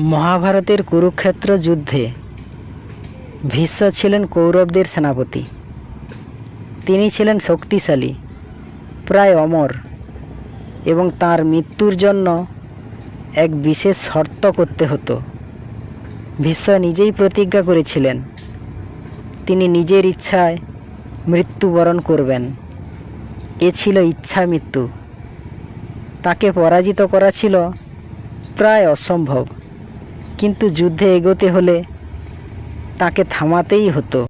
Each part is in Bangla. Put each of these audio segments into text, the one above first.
মহাভারতের কুরুক্ষেত্র যুদ্ধে ভীষ্ম ছিলেন কৌরবদের সেনাপতি। তিনি ছিলেন শক্তিশালী, প্রায় অমর এবং তার মৃত্যুর জন্য এক বিশেষ শর্ত করতে হতো। ভীষ্ম নিজেই প্রতিজ্ঞা করেছিলেন, তিনি নিজের ইচ্ছায় মৃত্যুবরণ করবেন। এ ছিল ইচ্ছা মৃত্যু। তাকে পরাজিত করা ছিল প্রায় অসম্ভব। কিন্তু যুদ্ধে এগোতে হলে তাকে থামাতেই হতো।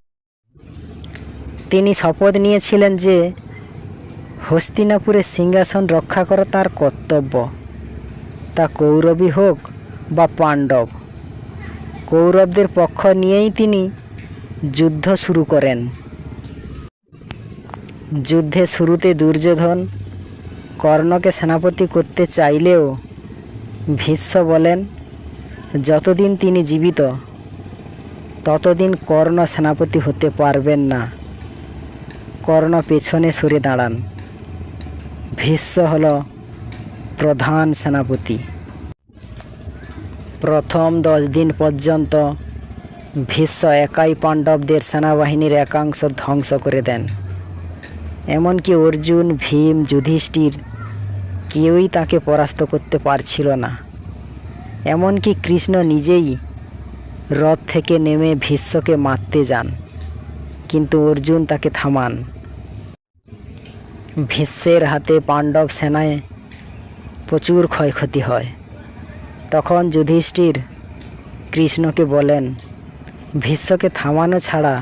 তিনি শপথ নিয়েছিলেন যে হস্তিনাপুরের সিংহাসন রক্ষা করা তার কর্তব্য। তা কৌরবী হোক বা পাণ্ডব, কৌরবদের পক্ষ নিয়েই তিনি যুদ্ধ শুরু করেন। যুদ্ধে শুরুতে দুর্যোধন কর্ণকে সেনাপতি করতে চাইলেও ভীষ্ম বলেন যতদিন তিনি জীবিত, ততদিন কর্ণ সেনাপতি হতে পারবেন না। কর্ণ পেছনে সরে দাঁড়ান। ভীষ্ম হল প্রধান সেনাপতি। প্রথম দশ দিন পর্যন্ত ভীষ্ম একাই পাণ্ডবদের সেনাবাহিনীর একাংশ ধ্বংস করে দেন। এমনকি অর্জুন, ভীম, যুধিষ্ঠির কেউই তাকে পরাস্ত করতে পারছিল না। এমনকি কৃষ্ণ নিজেই রথ থেকে নেমে ভীষ্মকে মারতে যান, কিন্তু অর্জুন তাকে থামান। ভীষ্মের হাতে পাণ্ডব সেনায় প্রচুর ক্ষয়ক্ষতি হয়। তখন যুধিষ্ঠির কৃষ্ণকে বলেন, ভীষ্মকে থামানো ছাড়া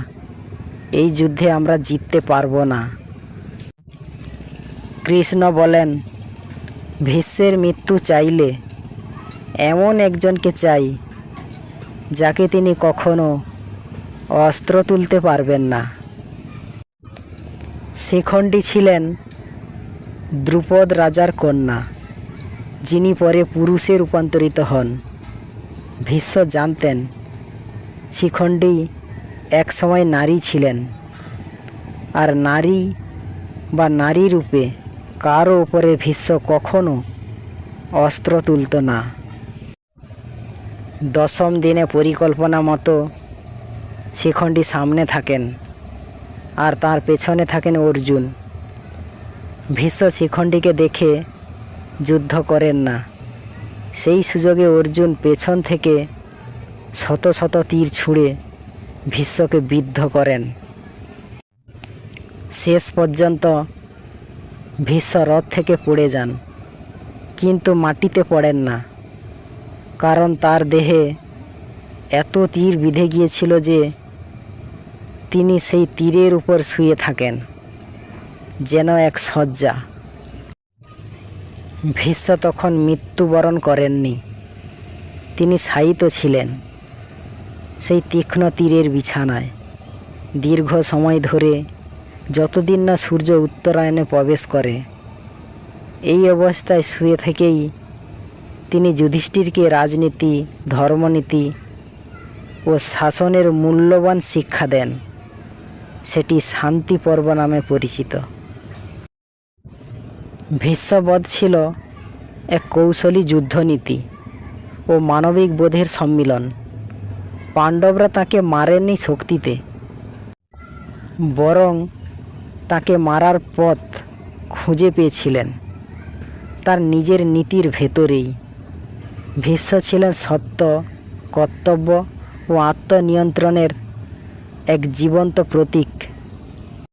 এই যুদ্ধে আমরা জিততে পারব না। কৃষ্ণ বলেন, ভীষ্মের মৃত্যু চাইলে এমন একজনকে চাই, যাকে তিনি কখনো অস্ত্র তুলতে পারবেন না। শিখণ্ডী ছিলেন দ্রুপদ রাজার কন্যা, যিনি পরে পুরুষে রূপান্তরিত হন। ভীষ্ম জানতেন, শিখণ্ডী একসময় নারী ছিলেন, আর নারী বা নারী রূপে কারও ওপরে ভীষ্ম কখনো অস্ত্র তুলত না। দশম দিনে পরিকল্পনা মতো শিখণ্ডী সামনে থাকেন আর তার পেছনে থাকেন অর্জুন। ভীষ্ম শিখণ্ডীকে দেখে যুদ্ধ করেন না। সেই সুযোগে অর্জুন পেছন থেকে শত শত তীর ছুঁড়ে ভীষ্মকে বিদ্ধ করেন। শেষ পর্যন্ত ভীষ্ম রথ থেকে পড়ে যান, কিন্তু মাটিতে পড়েন না। কারণ তার দেহে এত তীর বিঁধে গিয়েছিল যে তিনি সেই তীরের উপর শুয়ে থাকেন, যেন এক শয্যা। ভীষ্ম তখন মৃত্যুবরণ করেননি। তিনি শায়িত ছিলেন সেই তীক্ষ্ণ তীরের বিছানায়। দীর্ঘ সময় ধরে যতদিন না সূর্য উত্তরায়ণে প্রবেশ করে, এই অবস্থায় শুয়ে থেকেই তিনি যুধিষ্ঠিরকে রাজনীতি, ধর্মনীতি ও শাসনের মূল্যবান শিক্ষা দেন। সেটি শান্তি পর্ব নামে পরিচিত। ভীষ্মবধ ছিল এক কৌশলী যুদ্ধনীতি ও মানবিক বোধের সম্মিলন। পাণ্ডবরা তাকে মারেননি শক্তিতে, বরং তাকে মারার পথ খুঁজে পেয়েছিলেন। তার নিজের নীতির ভেতরেই। ভীষ্ম ছিলেন সত্য কর্তব্য ও আত্মনিয়ন্ত্রণের এক জীবন্ত প্রতীক।